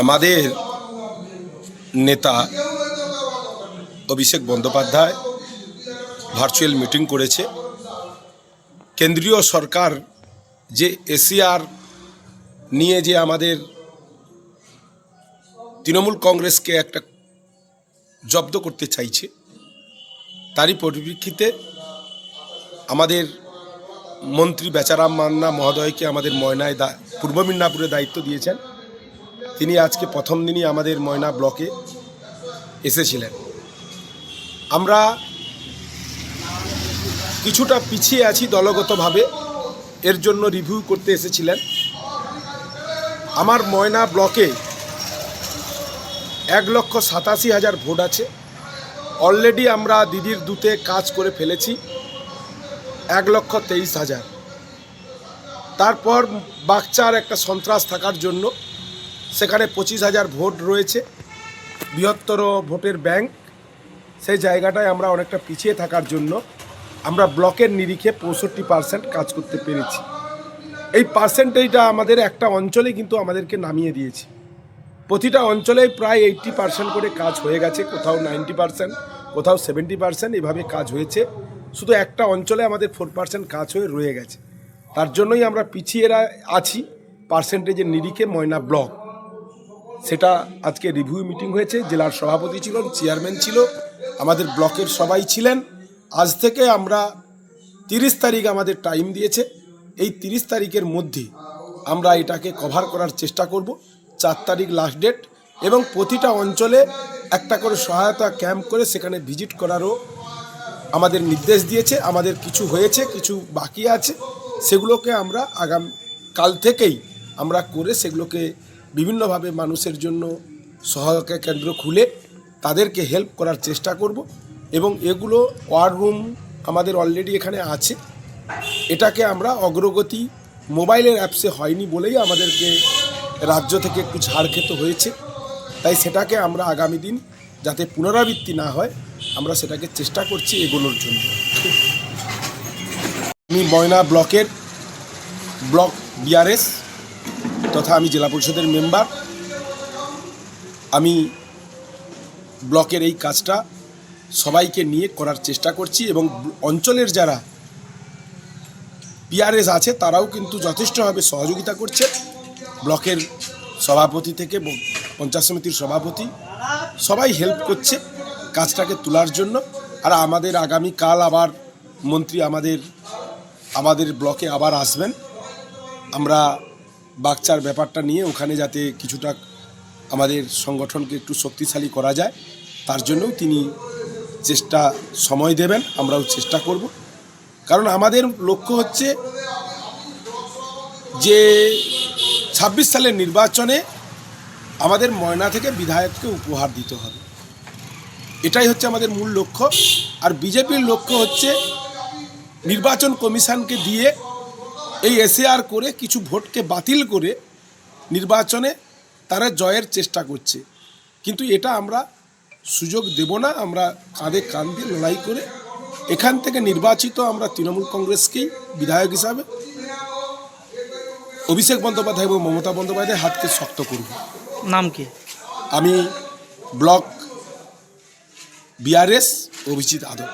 আমাদের নেতা Abhishek Bandyopadhyay virtual meeting করেছে। কেন্দ্রীয় সরকার যে এসিআর নিয়ে যে আমাদের তৃণমূল কংগ্রেসকে একটা জব্দ করতে চাইছে, তারই পরিপ্রেক্ষিতে আমাদের মন্ত্রী বেচারাম মান্না মহোদয়কে আমাদের ময়নায় দা, পূর্ব মিদনাপুরে দায়িত্ব দিয়েছেন। তিনি আজকে প্রথম দিনই আমাদের ময়না ব্লকে এসেছিলেন। আমরা কিছুটা পিছিয়ে আছি দলগতভাবে, এর জন্য রিভিউ করতে এসেছিলেন। আমার ময়না ব্লকে এক লক্ষ সাতাশি হাজার ভোট আছে। অলরেডি আমরা দিদির দুতে কাজ করে ফেলেছি, এক লক্ষ তেইশ হাজার। তারপর বাচ্চার একটা সন্ত্রাস থাকার জন্য সেখানে পঁচিশ হাজার ভোট রয়েছে। বৃহত্তর ভোটের ব্যাংক, সেই জায়গাটায় আমরা অনেকটা পিছিয়ে থাকার জন্য আমরা ব্লকের নিরিখে পঁয়ষট্টি পার্সেন্ট কাজ করতে পেরেছি। এই পার্সেন্টেজটা আমাদের একটা অঞ্চলে কিন্তু আমাদেরকে নামিয়ে দিয়েছে। প্রতিটা অঞ্চলে প্রায় এইট্টি পার্সেন্ট করে কাজ হয়ে গেছে, কোথাও নাইনটি পার্সেন্ট, কোথাও সেভেন্টি পার্সেন্ট এভাবে কাজ হয়েছে। শুধু একটা অঞ্চলে আমাদের ফোর পার্সেন্ট কাজ হয়ে রয়ে গেছে। তার জন্যই আমরা পিছিয়ে আছি, পার্সেন্টেজের নিরিখে ময়না ব্লক। সেটা আজকে রিভিউ মিটিং হয়েছে, জেলার সভাপতি ছিলেন চেয়ারম্যান ছিল, আমাদের ব্লকের সবাই ছিলেন। আজ থেকে আমরা তিরিশ তারিখ আমাদের টাইম দিয়েছে। এই তিরিশ তারিখের মধ্যে আমরা এটাকে কভার করার চেষ্টা করব, চার তারিখ লাস্ট ডেট এবং প্রতিটা অঞ্চলে একটা করে সহায়তা ক্যাম্প করে সেখানে ভিজিট করারও আমাদের নির্দেশ দিয়েছে। আমাদের কিছু হয়েছে, কিছু বাকি আছে, সেগুলোকে আমরা আগাম, কাল থেকেই আমরা করে সেগুলোকে বিভিন্নভাবে মানুষের জন্য সহায়তা কেন্দ্র খুলে তাদেরকে হেল্প করার চেষ্টা করব এবং এগুলো ওয়ার রুম আমাদের অলরেডি এখানে আছে। এটাকে আমরা অগ্রগতি মোবাইলের অ্যাপসে হয়নি বলেই আমাদেরকে রাজ্য থেকে একটু ছাড় খেতে হয়েছে। তাই সেটাকে আমরা আগামী দিন যাতে পুনরাবৃত্তি না হয়, আমরা সেটাকে চেষ্টা করছি এগোনোর জন্য। আমি ময়না ব্লকের, ব্লক বিআরএস তথা আমি জেলা পরিষদের মেম্বার। আমি ব্লকের এই কাজটা সবাইকে নিয়ে করার চেষ্টা করছি এবং অঞ্চলের যারা পিআরএস আছে, তারাও কিন্তু যথেষ্টভাবে সহযোগিতা করছে। ব্লকের সভাপতি থেকে পঞ্চায়েত সমিতির সভাপতি সবাই হেল্প করছে কাজটাকে তোলার জন্য। আর আমাদের আগামী কাল আবার মন্ত্রী আমাদের আমাদের ব্লকে আবার আসবেন। আমরা বাচ্চার ব্যাপারটা নিয়ে ওখানে যাতে কিছুটা আমাদের সংগঠনকে একটু শক্তিশালী করা যায়, তার জন্যও তিনি চেষ্টা সময় দেবেন, আমরাও চেষ্টা করব। কারণ আমাদের লক্ষ্য হচ্ছে যে ছাব্বিশ সালের নির্বাচনে আমাদের ময়না থেকে বিধায়ককে উপহার দিতে হবে। এটাই হচ্ছে আমাদের মূল লক্ষ্য। আর বিজেপির লক্ষ্য হচ্ছে নির্বাচন কমিশনকে দিয়ে এই এসএআর করে কিছু ভোটকে বাতিল করে নির্বাচনে তারা জয়ের চেষ্টা করছে। কিন্তু এটা আমরা সুযোগ দেব না আমরা কাঁধে কাঁধ দিয়ে লড়াই করে এখান থেকে নির্বাচিত আমরা তৃণমূল কংগ্রেসকেই বিধায়ক হিসাবে অভিষেক বন্দ্যোপাধ্যায় এবং মমতা বন্দ্যোপাধ্যায় হাতকে শক্ত করব। নাম কি? আমি ব্লক বিআরএস অভিজিৎ আদক।